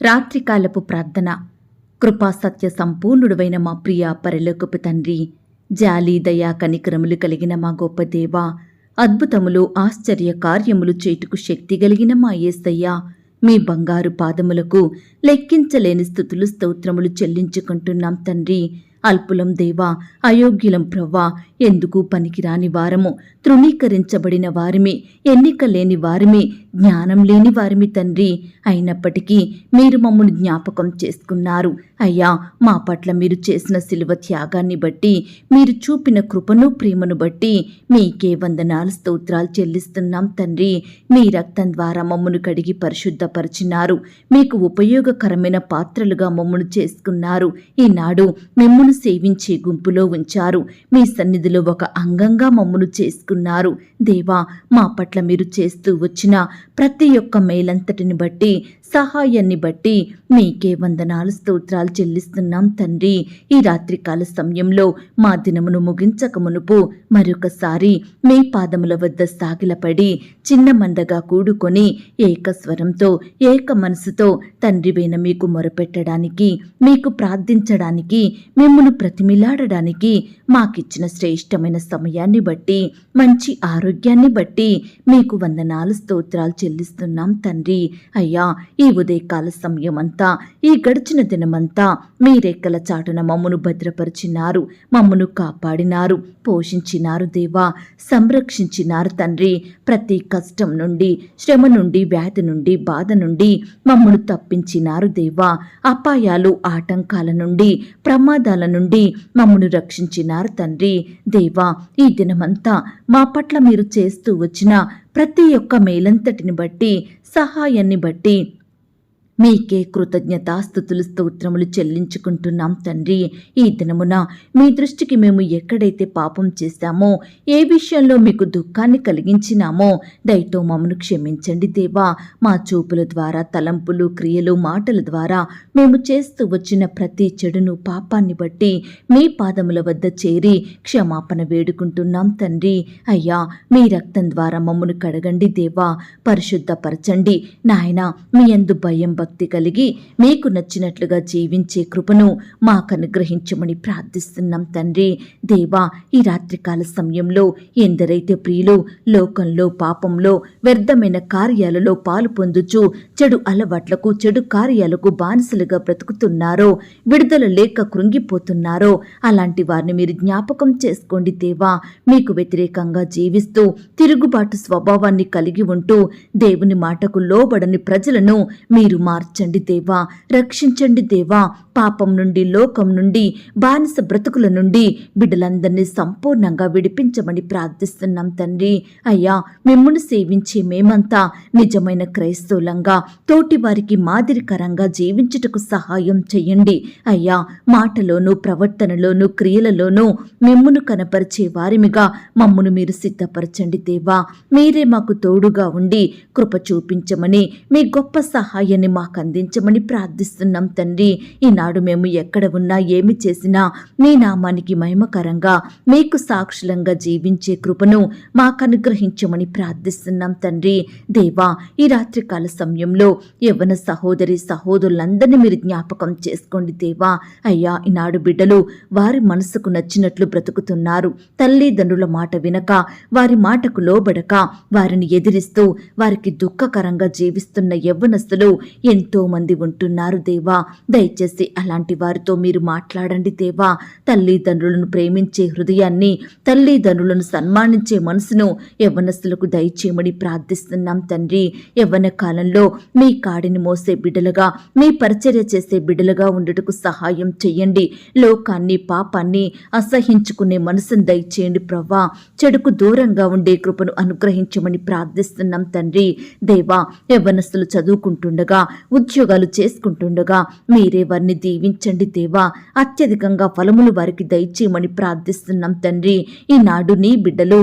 రాత్రికాలపు ప్రార్థన. కృపా సత్య సంపూర్ణుడైన మా ప్రియ పరలోకపు తండ్రి జాలి దయా కనికరములు కలిగిన మా గొప్ప దేవ అద్భుతములు ఆశ్చర్య కార్యములు చేటుకు శక్తి కలిగిన మా యేసయ్య మీ బంగారు పాదములకు లెక్కించలేని స్థుతులు స్తోత్రములు చెల్లించుకుంటున్నాం తండ్రి. అల్పులం దేవా అయోగ్యులం ప్రవ్వా ఎందుకు పనికిరాని వారము? తృణీకరించబడిన వారిమి ఎన్నిక లేని వారిమి జ్ఞానం లేని వారిమి తండ్రి. అయినప్పటికీ మీరు మమ్మల్ని జ్ఞాపకం చేసుకున్నారు. అయ్యా మా పట్ల మీరు చేసిన శిలువ త్యాగాన్ని బట్టి మీరు చూపిన కృపను ప్రేమను బట్టి మీకే వందనాలు స్తోత్రాలు చెల్లిస్తున్నాం తండ్రి. మీ రక్తం ద్వారా మమ్మను కడిగి పరిశుద్ధపరిచినారు. మీకు ఉపయోగకరమైన పాత్రలుగా మమ్మను చేసుకున్నారు. ఈనాడు మిమ్మల్ని మిమ్మును సేవించే గుంపులో ఉంచారు. మీ సన్నిధిలో ఒక అంగంగా మమ్మను చేసుకున్నారు. దేవా మా పట్ల మీరు చేస్తూ వచ్చిన ప్రతి ఒక్క మేలంతటిని బట్టి సహాయాన్ని బట్టి మీకే వందనాలు స్తోత్రాలు చెల్లిస్తున్నాం తండ్రి. ఈ రాత్రికాల సమయంలో మా దినమును ముగించక మునుపు మరొకసారి మీ పాదముల వద్ద సాగిలపడి చిన్న మందగా కూడుకొని ఏక స్వరంతో ఏక మనసుతో తండ్రివైన మీకు మొరపెట్టడానికి మీకు ప్రార్థించడానికి మిమ్మల్ని ప్రతిమిలాడడానికి మాకిచ్చిన శ్రేష్టమైన సమయాన్ని బట్టి మంచి ఆరోగ్యాన్ని బట్టి మీకు వందనాలు స్తోత్రాలు చెల్లిస్తున్నాం తండ్రి. అయ్యా ఈ ఉదయకాల సమయమంతా ఈ గడిచిన దినమంతా మీ రెక్కల చాటున మమ్మను భద్రపరిచినారు మమ్మను కాపాడినారు పోషించినారు దేవా సంరక్షించినారు తండ్రి. ప్రతి కష్టం నుండి శ్రమ నుండి వ్యాధి నుండి బాధ నుండి మమ్మను తప్పించినారు దేవా. అపాయాలు ఆటంకాల నుండి ప్రమాదాల నుండి మమ్మను రక్షించినారు తండ్రి. దేవా ఈ దినమంతా మా పట్ల మీరు చేస్తూ వచ్చిన ప్రతి ఒక్క మేలంతటిని బట్టి సహాయాన్ని బట్టి మీకే కృతజ్ఞతాస్థుతులు స్తోత్రములు చెల్లించుకుంటున్నాం తండ్రి. ఈ దినమున మీ దృష్టికి మేము ఎక్కడైతే పాపం చేశామో ఏ విషయంలో మీకు దుఃఖాన్ని కలిగించినామో దయతో మమ్మను క్షమించండి దేవా. మా చూపుల ద్వారా తలంపులు క్రియలు మాటల ద్వారా మేము చేస్తూ వచ్చిన ప్రతి చెడును పాపాన్ని బట్టి మీ పాదముల వద్ద చేరి క్షమాపణ వేడుకుంటున్నాం తండ్రి. అయ్యా మీ రక్తం ద్వారా మమ్మను కడగండి దేవా. పరిశుద్ధపరచండి. నాయన మీ అందు భయం భక్తి కలిగి మీకు నచ్చినట్లుగా జీవించే కృపను మాకు అనుగ్రహించమని ప్రార్థిస్తున్నాం తండ్రి. దేవా ఈ రాత్రికాల సమయంలో ఎందరైతే ప్రియులు లోకంలో పాపంలో వ్యర్థమైన కార్యాలలో పాలు పొందుచు చెడు అలవాట్లకు చెడు కార్యాలకు బానిసలుగా బ్రతుకుతున్నారో విడుదల లేక కృంగిపోతున్నారో అలాంటి వారిని మీరు జ్ఞాపకం చేసుకోండి దేవా. మీకు వ్యతిరేకంగా జీవిస్తూ తిరుగుబాటు స్వభావాన్ని కలిగి ఉంటూ దేవుని మాటకు లోబడని ప్రజలను మీరు మా మార్చండి దేవా రక్షించండి దేవా. పాపం నుండి లోకం నుండి బానిస బ్రతుకుల నుండి బిడ్డలందరినీ సంపూర్ణంగా విడిపించమని ప్రార్థిస్తున్నాం తండ్రి. అయ్యా మిమ్మును సేవించే మేమంతా నిజమైన క్రైస్తవులంగా తోటి వారికి మాదిరికరంగా జీవించుటకు సహాయం చెయ్యండి. అయ్యా మాటలోనూ ప్రవర్తనలోనూ క్రియలలోనూ మిమ్మును కనపరిచే వారిమిగా మమ్మును మీరు సిద్ధపరచండి దేవా. మీరే మాకు తోడుగా ఉండి కృప చూపించమని మీ గొప్ప సహాయాన్ని మాకు అందించమని ప్రార్థిస్తున్నాం తండ్రి. ఈనాడు మేము ఎక్కడ ఉన్నా ఏమి చేసినా మీ నామానికి మహిమకరంగా మీకు సాక్షులంగా జీవించే కృపను మాకు అనుగ్రహించమని ప్రార్థిస్తున్నాం తండ్రి. దేవా ఈ రాత్రికాల సమయంలో యవ్వన సహోదరి సహోదరులందరినీ మీరు జ్ఞాపకం చేసుకోండి దేవా. అయ్యా ఈనాడు బిడ్డలు వారి మనసుకు నచ్చినట్లు బ్రతుకుతున్నారు. తల్లిదండ్రుల మాట వినక వారి మాటకు లోబడక వారిని ఎదిరిస్తూ వారికి దుఃఖకరంగా జీవిస్తున్న యవ్వనస్తులు మంది ఉంటున్నారు దేవా. దయచేసి అలాంటి వారితో మీరు మాట్లాడండి దేవా. తల్లిదండ్రులను ప్రేమించే హృదయాన్ని తల్లిదండ్రులను సన్మానించే మనసును యవ్వనస్తులకు దయచేయమని ప్రార్థిస్తున్నాం తండ్రి. యవ్వన కాలంలో మీ కాడిని మోసే బిడ్డలుగా మీ పరిచర్య చేసే బిడ్డలుగా ఉండటకు సహాయం చెయ్యండి. లోకాన్ని పాపాన్ని అసహించుకునే మనసును దయచేయండి ప్రవ్వా. చెడుకు దూరంగా ఉండే కృపను అనుగ్రహించమని ప్రార్థిస్తున్నాం తండ్రి. దేవా యవ్వనస్తులు చదువుకుంటుండగా ఉద్యోగాలు చేసుకుంటుండగా మీరే వారిని దీవించండి దేవా. అత్యధికంగా ఫలములు వారికి దయచేయమని ప్రార్థిస్తున్నాం తండ్రి. ఈనాడు నీ బిడ్డలు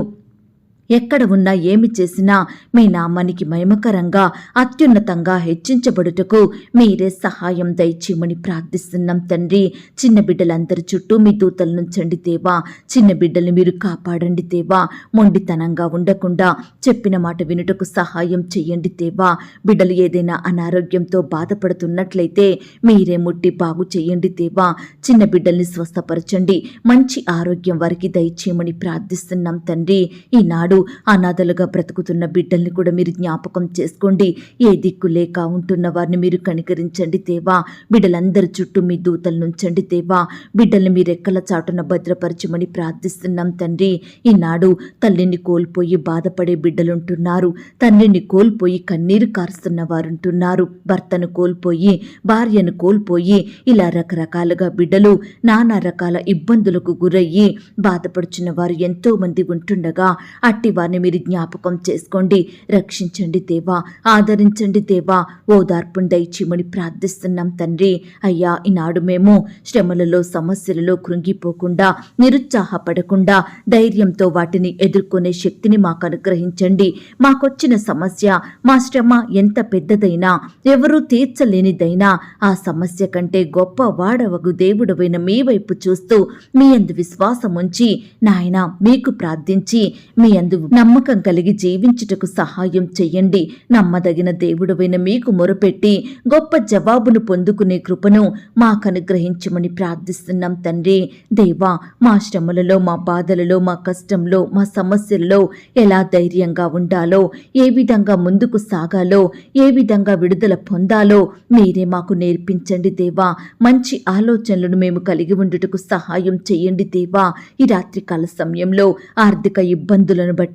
ఎక్కడ ఉన్నా ఏమి చేసినా మీ నామానికి మహిమకరంగా అత్యున్నతంగా హెచ్చించబడుటకు మీరే సహాయం దయచేయమని ప్రార్థిస్తున్నాం తండ్రి. చిన్న బిడ్డలందరి చుట్టూ మీ దూతల నుంచండి దేవా. చిన్న బిడ్డల్ని మీరు కాపాడండి దేవా. మొండితనంగా ఉండకుండా చెప్పిన మాట వినుటకు సహాయం చేయండి దేవా. బిడ్డలు ఏదైనా అనారోగ్యంతో బాధపడుతున్నట్లయితే మీరే ముట్టి బాగు చేయండి దేవా. చిన్న బిడ్డల్ని స్వస్థపరచండి. మంచి ఆరోగ్యం వారికి దయచేయమని ప్రార్థిస్తున్నాం తండ్రి. ఈనాడు అనాథలుగా బ్రతుకుతున్న బిడ్డల్ని కూడా మీరు జ్ఞాపకం చేసుకోండి. ఏ దిక్కు లేక ఉంటున్న వారిని మీరు కనికరించండి దేవా. బిడ్డలందరి చుట్టూ మీ దూతలు నుంచండి దేవా. బిడ్డల్ని మీరు ఎక్కల చాటున భద్రపరచమని ప్రార్థిస్తున్నాం తండ్రి. ఈనాడు తల్లిని కోల్పోయి బాధపడే బిడ్డలుంటున్నారు. తండ్రిని కోల్పోయి కన్నీరు కారుస్తున్న వారుంటున్నారు. భర్తను కోల్పోయి భార్యను కోల్పోయి ఇలా రకరకాలుగా బిడ్డలు నానా రకాల ఇబ్బందులకు గురయ్యి బాధపడుచున్న వారు ఎంతో మంది ఉంటుండగా అట్టి వారిని మీరు జ్ఞాపకం చేసుకోండి. రక్షించండి దేవా. ఆదరించండి దేవా. ఓదార్పును దయచేయమని ప్రార్థిస్తున్నాం తండ్రి. అయ్యా ఈనాడు మేము శ్రమలలో సమస్యలలో కృంగిపోకుండా నిరుత్సాహపడకుండా ధైర్యంతో వాటిని ఎదుర్కొనే శక్తిని మాకు అనుగ్రహించండి. మాకొచ్చిన సమస్య మా శ్రమ ఎంత పెద్దదైనా ఎవరూ తీర్చలేనిదైనా ఆ సమస్య కంటే గొప్ప వాడవగు దేవుడవైన మీ వైపు చూస్తూ మీ అందు విశ్వాసం ఉంచి నాయన మీకు ప్రార్థించి మీ అందు నమ్మకం కలిగి జీవించుటకు సహాయం చెయ్యండి. నమ్మదగిన దేవుడవైన మీకు మొరపెట్టి గొప్ప జవాబును పొందుకునే కృపను మాకు అనుగ్రహించమని ప్రార్థిస్తున్నాం తండ్రి. దేవా మా శ్రమలలో మా బాధలలో మా కష్టంలో మా సమస్యలలో ఎలా ధైర్యంగా ఉండాలో ఏ విధంగా ముందుకు సాగాలో ఏ విధంగా విడుదల పొందాలో మీరే మాకు నేర్పించండి దేవా. మంచి ఆలోచనలను మేము కలిగి ఉండుటకు సహాయం చేయండి దేవా. ఈ రాత్రికాల సమయంలో ఆర్థిక ఇబ్బందులను బట్టి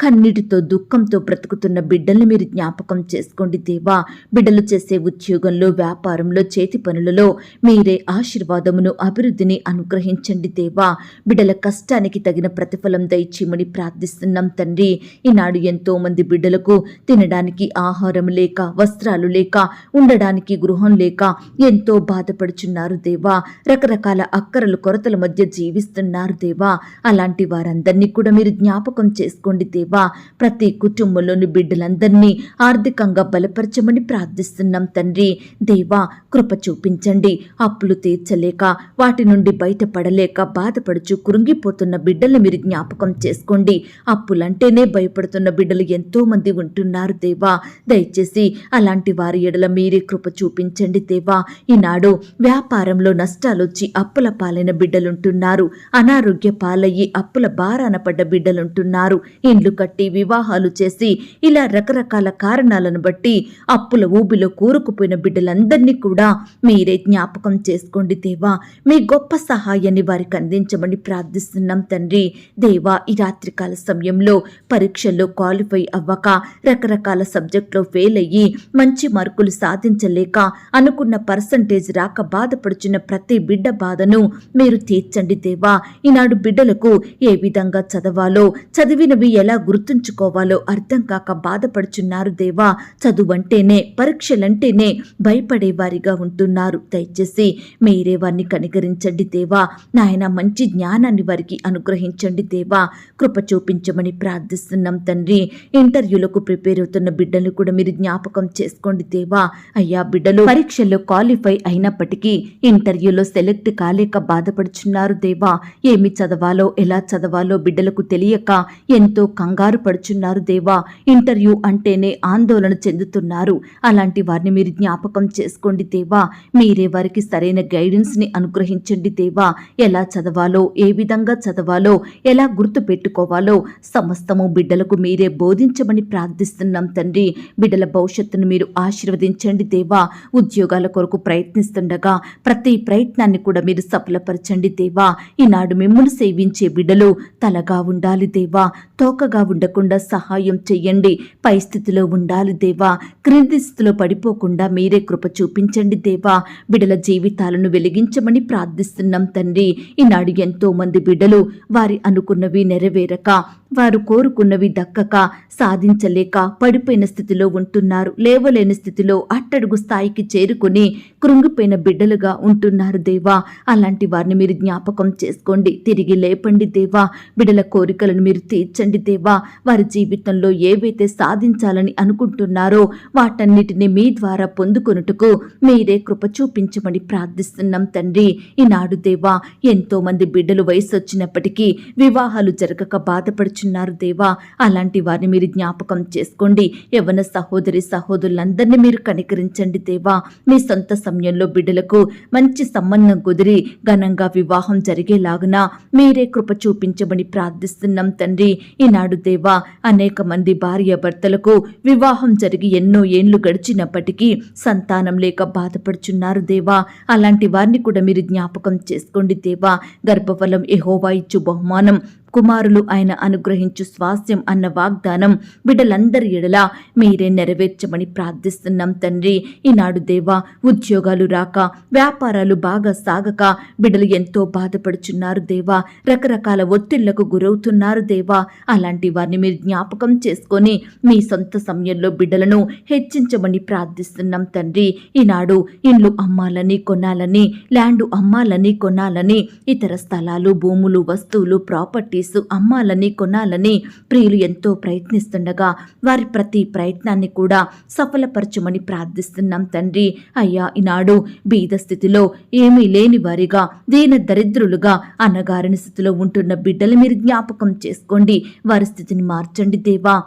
కన్నీటితో దుఃఖంతో బ్రతుకుతున్న బిడ్డల్ని మీరు జ్ఞాపకం చేసుకోండి దేవా. బిడ్డలు చేసే ఉద్యోగంలో వ్యాపారంలో చేతి పనులలో మీరే ఆశీర్వాదమును అభివృద్ధిని అనుగ్రహించండి దేవా. బిడ్డల కష్టానికి తగిన ప్రతిఫలం దయచేయమని ప్రార్థిస్తున్నాం తండ్రి. ఈనాడు ఎంతో మంది బిడ్డలకు తినడానికి ఆహారం లేక వస్త్రాలు లేక ఉండడానికి గృహం లేక ఎంతో బాధపడుచున్నారు దేవా. రకరకాల అక్కరలు కొరతల మధ్య జీవిస్తున్నారు దేవా. అలాంటి వారందరినీ కూడా మీరు జ్ఞాపకం చేసుకోండి దేవా. ప్రతి కుటుంబంలోని బిడ్డలందరినీ ఆర్థికంగా బలపరచమని ప్రార్థిస్తున్నాం తండ్రి. దేవా కృప చూపించండి. అప్పులు తీర్చలేక వాటి నుండి బయటపడలేక బాధపడుచు కృంగిపోతున్న బిడ్డలు మీరు జ్ఞాపకం చేసుకోండి. అప్పులంటేనే భయపడుతున్న బిడ్డలు ఎంతో మంది ఉంటున్నారు దేవా. దయచేసి అలాంటి వారి ఎడల మీరే కృప చూపించండి దేవా. ఈనాడు వ్యాపారంలో నష్టాలొచ్చి అప్పుల పాలైన బిడ్డలుంటున్నారు. అనారోగ్య పాలయ్యి అప్పుల బారాన పడ్డ బిడ్డలుంటున్నారు. ఇండ్లు కట్టి వివాహాలు చేసి ఇలా రకరకాల కారణాలను బట్టి అప్పుల ఊబిలో కూరుకుపోయిన బిడ్డలందరినీ కూడా మీరే జ్ఞాపకం చేసుకోండి దేవా. మీ గొప్ప సహాయాన్ని వారికి అందించమని ప్రార్థిస్తున్నాం తండ్రి. దేవా ఈ రాత్రికాల సమయంలో పరీక్షల్లో క్వాలిఫై అవ్వక రకరకాల సబ్జెక్టులో ఫెయిల్ అయ్యి మంచి మార్కులు సాధించలేక అనుకున్న పర్సంటేజ్ రాక బాధపడుచున్న ప్రతి బిడ్డ బాధను మీరు తీర్చండి దేవా. ఈనాడు బిడ్డలకు ఏ విధంగా చదవాలో చదివి చదివినవి ఎలా గుర్తుంచుకోవాలో అర్థం కాక బాధపడుచున్నారు దేవా. చదువంటేనే పరీక్షలంటేనే భయపడేవారిగా ఉంటున్నారు. దయచేసి మీరే వారిని కనికరించండి దేవా. నాయన మంచి జ్ఞానాన్ని వారికి అనుగ్రహించండి దేవా. కృప చూపించమని ప్రార్థిస్తున్నాం తండ్రి. ఇంటర్వ్యూలకు ప్రిపేర్ అవుతున్న బిడ్డలు కూడా మీరు జ్ఞాపకం చేసుకోండి దేవా. అయ్యా బిడ్డలు పరీక్షల్లో క్వాలిఫై అయినప్పటికీ ఇంటర్వ్యూలో సెలెక్ట్ కాలేక బాధపడుచున్నారు దేవా. ఏమి చదవాలో ఎలా చదవాలో బిడ్డలకు తెలియక ఎంతో కంగారు పడుచున్నారు దేవా. ఇంటర్వ్యూ అంటేనే ఆందోళన చెందుతున్నారు. అలాంటి వారిని మీరు జ్ఞాపకం చేసుకోండి దేవా. మీరే వారికి సరైన గైడెన్స్ని అనుగ్రహించండి దేవా. ఎలా చదవాలో ఏ విధంగా చదవాలో ఎలా గుర్తు పెట్టుకోవాలో సమస్తము బిడ్డలకు మీరే బోధించమని ప్రార్థిస్తున్నాం తండ్రి. బిడ్డల భవిష్యత్తును మీరు ఆశీర్వదించండి దేవా. ఉద్యోగాల కొరకు ప్రయత్నిస్తుండగా ప్రతి ప్రయత్నాన్ని కూడా మీరు సఫలపరచండి దేవా. ఈనాడు మిమ్మల్ని సేవించే బిడ్డలు తలగా ఉండాలి దేవా. తోకగా ఉండకుండా సహాయం చెయ్యండి. పై స్థితిలో ఉండాలి దేవా. క్రింది స్థితిలో పడిపోకుండా మీరే కృప చూపించండి దేవా. బిడల జీవితాలను వెలిగించమని ప్రార్థిస్తున్నాం తండ్రి. ఈనాడు ఎంతో మంది బిడ్డలు వారి అనుకున్నవి నెరవేరక వారు కోరుకున్నవి దక్కక సాధించలేక పడిపోయిన స్థితిలో ఉంటున్నారు. లేవలేని స్థితిలో అట్టడుగు స్థాయికి చేరుకుని కృంగిపోయిన బిడ్డలుగా ఉంటున్నారు దేవా. అలాంటి వారిని మీరు జ్ఞాపకం చేసుకోండి. తిరిగి లేపండి దేవా. బిడ్డల కోరికలను మీరు తీర్చండి దేవా. వారి జీవితంలో ఏవైతే సాధించాలని అనుకుంటున్నారో వాటన్నిటిని మీ ద్వారా పొందుకొనుటకు మీరే కృప చూపించమని ప్రార్థిస్తున్నాం తండ్రి. ఈనాడు దేవా ఎంతో మంది బిడ్డలు వయసు వచ్చినప్పటికీ వివాహాలు జరగక బాధపడుచు బాధపడుచున్నారు దేవా. అలాంటి వారిని మీరు జ్ఞాపకం చేసుకోండి. యవన సహోదరి సహోదరులందరినీ మీరు కనికరించండి దేవా. మీ సొంత సమయంలో బిడ్డలకు మంచి సంబంధం కుదిరి ఘనంగా వివాహం జరిగేలాగున మీరే కృప చూపించమని ప్రార్థిస్తున్నాం తండ్రి. ఈనాడు దేవా అనేక మంది భార్య భర్తలకు వివాహం జరిగి ఎన్నో ఏండ్లు గడిచినప్పటికీ సంతానం లేక బాధపడుచున్నారు దేవా. అలాంటి వారిని కూడా మీరు జ్ఞాపకం చేసుకోండి దేవా. గర్భఫలం ఎహోవా ఇచ్చు బహుమానం. కుమారులు ఆయన అనుగ్రహించు స్వాస్థ్యం అన్న వాగ్దానం బిడ్డలందరి ఎడల మీరే నెరవేర్చమని ప్రార్థిస్తున్నాం తండ్రి. ఈనాడు దేవా ఉద్యోగాలు రాక వ్యాపారాలు బాగా సాగక బిడ్డలు ఎంతో బాధపడుచున్నారు దేవా. రకరకాల ఒత్తిళ్ళకు గురవుతున్నారు దేవా. అలాంటి వారిని మీరు జ్ఞాపకం చేసుకొని మీ సొంత సమయంలో బిడ్డలను హెచ్చించమని ప్రార్థిస్తున్నాం తండ్రి. ఈనాడు ఇండ్లు అమ్మాలని కొనాలని ల్యాండ్ అమ్మాలని కొనాలని ఇతర స్థలాలు భూములు వస్తువులు ప్రాపర్టీస్ అమ్మాలని కొనాలని ప్రియులు ఎంతో ప్రయత్నిస్తుండగా వారి ప్రతి ప్రయత్నాన్ని కూడా సఫలపరచమని ప్రార్థిస్తున్నాం తండ్రి. అయ్యా ఈనాడు బీద స్థితిలో ఏమీ లేని వారిగా దీన దరిద్రులుగా అన్నగారిని స్థితిలో ఉంటున్న బిడ్డలు మీరు జ్ఞాపకం చేసుకోండి. వారి స్థితిని మార్చండి దేవా.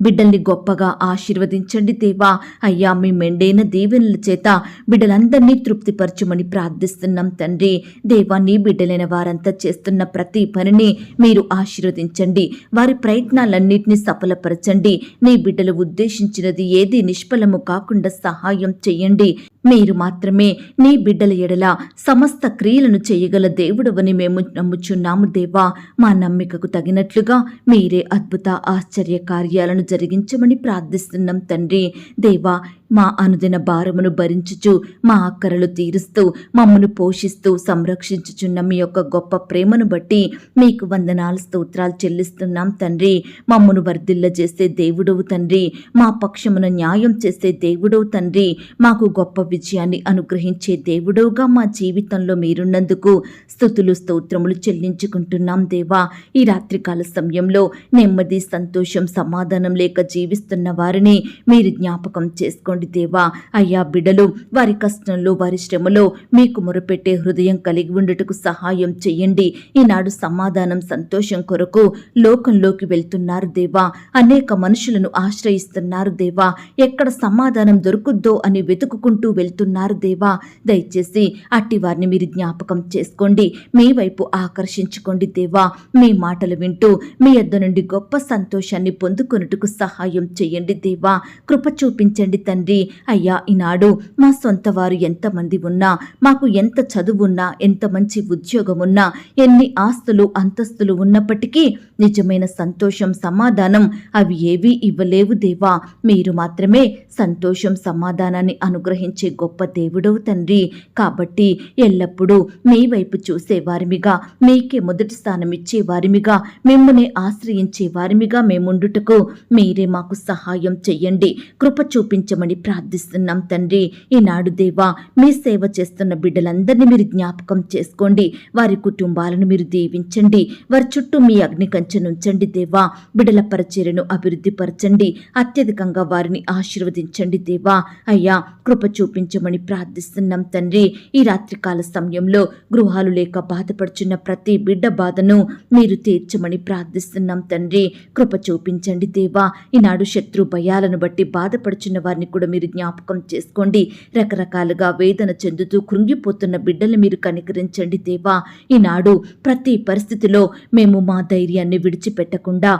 బిడ్డల్ని గొప్పగా ఆశీర్వదించండి దేవా. అయ్యా మీ మెండైన దీవెనల చేత బిడ్డలందరినీ తృప్తిపరచమని ప్రార్థిస్తున్నాం తండ్రి. దేవా నీ బిడ్డలైన వారంతా చేస్తున్న ప్రతి పనిని మీరు ఆశీర్వదించండి. వారి ప్రయత్నాలన్నింటినీ సఫలపరచండి. నీ బిడ్డలు ఉద్దేశించినది ఏది నిష్ఫలము కాకుండా సహాయం చేయండి. మీరు మాత్రమే నీ బిడ్డల ఎడల సమస్త క్రియలను చేయగల దేవుడవని మేము నమ్ముచున్నాము దేవా. మా నమ్మికకు తగినట్లుగా మీరే అద్భుత ఆశ్చర్య కార్యాలను జరిగించమని ప్రార్థిస్తున్నాం తండ్రి. దేవా మా అనుదిన భారమును భరించుచు మా అక్కరలు తీరుస్తూ మమ్మను పోషిస్తూ సంరక్షించుచున్న మీ యొక్క గొప్ప ప్రేమను బట్టి మీకు వందనాలు స్తోత్రాలు చెల్లిస్తున్నాం తండ్రి. మమ్మను వర్ధిల్ల చేసే దేవుడవు తండ్రి. మా పక్షమున న్యాయం చేసే దేవుడవు తండ్రి. మాకు గొప్ప విజయాన్ని అనుగ్రహించే దేవుడవుగా మా జీవితంలో మీరున్నందుకు స్థుతులు స్తోత్రములు చెల్లించుకుంటున్నాం దేవా. ఈ రాత్రికాల సమయంలో నెమ్మది సంతోషం సమాధానం లేక జీవిస్తున్న వారిని మీరు జ్ఞాపకం చేసుకోండి దేవా. అయ్యా బిడలు వారి కష్టంలో వారి శ్రమలో మీకు మొరపెట్టే హృదయం కలిగి ఉండటకు సహాయం చేయండి. ఈనాడు సమాధానం సంతోషం కొరకు లోకంలోకి వెళ్తున్నారు దేవా. అనేక మనుషులను ఆశ్రయిస్తున్నారు దేవా. ఎక్కడ సమాధానం దొరుకుద్దో అని వెతుకుకుంటూ వెళ్తున్నారు దేవా. దయచేసి అట్టి వారిని మీరు జ్ఞాపకం చేసుకోండి. మీ వైపు ఆకర్షించుకోండి దేవా. మీ మాటలు వింటూ మీ యొద్ద నుండి గొప్ప సంతోషాన్ని పొందుకొనుటకు సహాయం చేయండి దేవా. కృప చూపించండి తండ్రి. అయ్యా ఈనాడు మా సొంత వారు ఎంతమంది ఉన్నా మాకు ఎంత చదువున్నా ఎంత మంచి ఉద్యోగం ఉన్నా ఎన్ని ఆస్తులు అంతస్తులు ఉన్నప్పటికీ నిజమైన సంతోషం సమాధానం అవి ఏవీ ఇవ్వలేవు దేవా. మీరు మాత్రమే సంతోషం సమాధానాన్ని అనుగ్రహించే గొప్ప దేవుడవు తండ్రి. కాబట్టి ఎల్లప్పుడూ మీ వైపు చూసే వారిమిగా మీకే మొదటి స్థానం ఇచ్చే వారిమిగా మిమ్మల్ని ఆశ్రయించే వారిమిగా మేముండుటకు మీరే మాకు సహాయం చెయ్యండి. కృప చూపించమని ప్రార్థిస్తున్నాం తండ్రి. ఈనాడు దేవా మీ సేవ చేస్తున్న బిడ్డలందరినీ మీరు జ్ఞాపకం చేసుకోండి. వారి కుటుంబాలను మీరు దీవించండి. వారి చుట్టూ మీ అగ్ని కంచెనుంచండి దేవా. బిడల పరిచర్యను అభివృద్ధి పరచండి అత్యధికంగా వారిని ఆశీర్వదించండి దేవా. అయ్యా కృప చూపించమని ప్రార్థిస్తున్నాం తండ్రి. ఈ రాత్రికాల సమయంలో గృహాలు లేక బాధపడుచున్న ప్రతి బిడ్డ బాధను మీరు తీర్చమని ప్రార్థిస్తున్నాం తండ్రి. కృప చూపించండి దేవా. ఈనాడు శత్రు భయాలను బట్టి బాధపడుచున్న వారిని కూడా మీరు జ్ఞాపకం చేసుకోండి. రకరకాలుగా వేదన చెందుతూ కృంగిపోతున్న బిడ్డలు మీరు కనికరించండి దేవా. ఈనాడు ప్రతి పరిస్థితిలో మేము మా ధైర్యాన్ని విడిచిపెట్టకుండా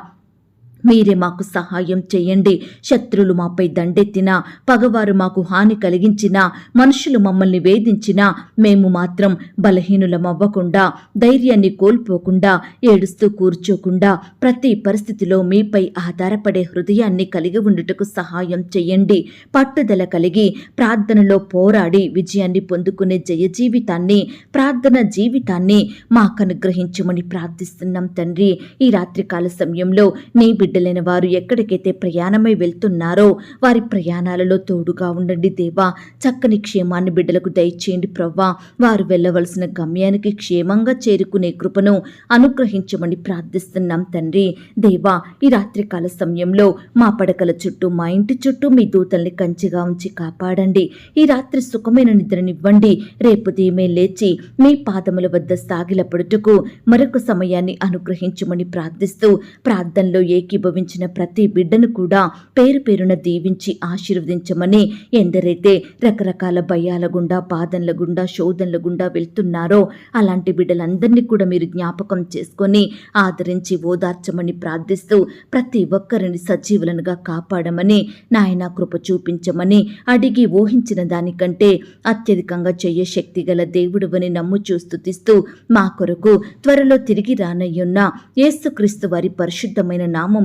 మీరే మాకు సహాయం చేయండి. శత్రులు మాపై దండెత్తినా పగవారు మాకు హాని కలిగించినా మనుషులు మమ్మల్ని వేధించినా మేము మాత్రం బలహీనులమవ్వకుండా ధైర్యాన్ని కోల్పోకుండా ఏడుస్తూ కూర్చోకుండా ప్రతి పరిస్థితిలో మీపై ఆధారపడే హృదయాన్ని కలిగి ఉండుటకు సహాయం చేయండి. పట్టుదల కలిగి ప్రార్థనలో పోరాడి విజయాన్ని పొందుకునే జయ జీవితాన్ని ప్రార్థన జీవితాన్ని మాకు అనుగ్రహించమని ప్రార్థిస్తున్నాం తండ్రి. ఈ రాత్రికాల సమయంలో నీ బిడ్డలైన వారు ఎక్కడికైతే ప్రయాణమై వెళ్తున్నారో వారి ప్రయాణాలలో తోడుగా ఉండండి దేవా. చక్కని క్షేమాన్ని బిడ్డలకు దయచేయండి ప్రవ్వా. వారు వెళ్ళవలసిన గమ్యానికి క్షేమంగా చేరుకునే కృపను అనుగ్రహించమని ప్రార్థిస్తున్నాం తండ్రి. దేవా ఈ రాత్రికాల సమయంలో మా పడకల చుట్టూ మా ఇంటి చుట్టూ మీ దూతల్ని కంచిగా ఉంచి కాపాడండి. ఈ రాత్రి సుఖమైన నిద్రనివ్వండి. రేపు దీమే లేచి మీ పాదముల వద్ద సాగిలపడుటకు మరొక సమయాన్ని అనుగ్రహించమని ప్రార్థిస్తూ ప్రార్థనలో ఏకి ఏకీభవించిన ప్రతి బిడ్డను కూడా పేరు పేరున దీవించి ఆశీర్వదించమని ఎందరైతే రకరకాల భయాల గుండా బాధనల గుండా శోధనల గుండా వెళ్తున్నారో అలాంటి బిడ్డలందరినీ కూడా మీరు జ్ఞాపకం చేసుకొని ఆదరించి ఓదార్చమని ప్రార్థిస్తూ ప్రతి ఒక్కరిని సజీవులనుగా కాపాడమని నాయన కృప చూపించమని అడిగి ఊహించిన దానికంటే అత్యధికంగా చెయ్య శక్తి గల దేవుడువని నమ్ము చూస్తుతిస్తూ మా కొరకు త్వరలో తిరిగి రానయ్యున్న యేసుక్రీస్తు వారి పరిశుద్ధమైన నామం